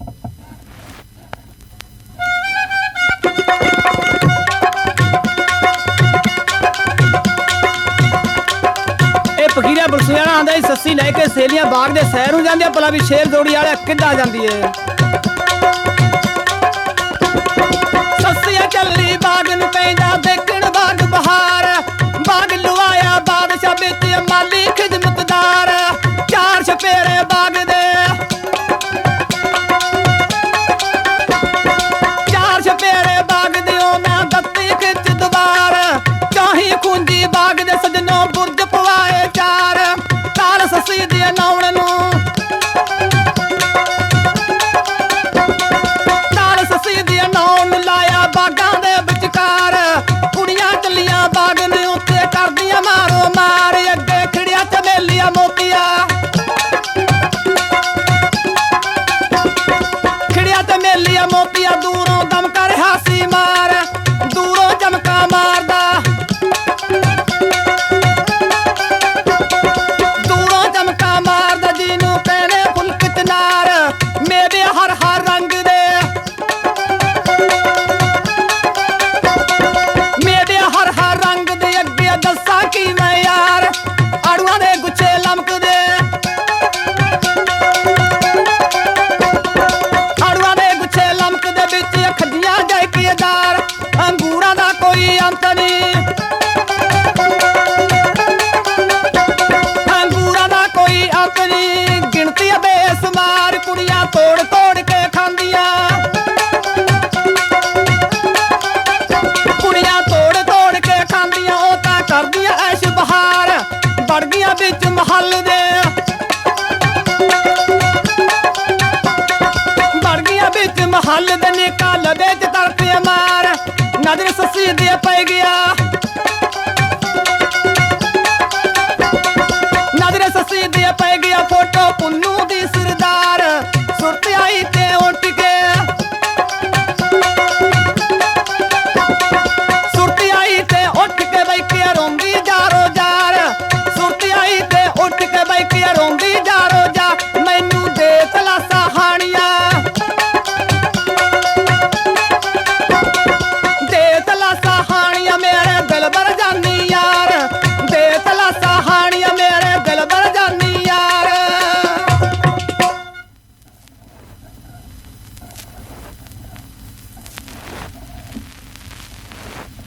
ਇਹ ਪਖੀਰਾ ਆਂਦਾ ਸੀ ਸੱਸੀ ਲੈ ਕੇ ਸੇਲੀਆਂ ਬਾਗ ਦੇ ਸੈਰ ਨੂੰ ਜਾਂਦੇ ਭਲਾ ਵੀ ਸ਼ੇਰ ਜੋੜੀ ਵਾਲਾ ਕਿੱਦਾਂ ਜਾਂਦੀ ਏ। ਸੱਸੀਆਂ ਚੱਲੀ ਬਾਗ ਨੂੰ ਕਹਿੰਦਾ ਦੇਖਣ ਬਾਗ ਬਹਾਰ, ਬਾਗ ਲੁਆਇਆ ਬਾਦਸ਼ਾਹ ਵਿੱਚ ਮਾਲੀ ਖਿਦਮਤਦਾਰ, ਚਾਰ ਛਪੇਰੇ ನಾವು Çantanı ਲਵੇ ਤੇ ਤੜਪੇ ਮਾਰ। ਨਦਰ ਸੱਸੀ ਦੇ ਪੈ ਗਿਆ।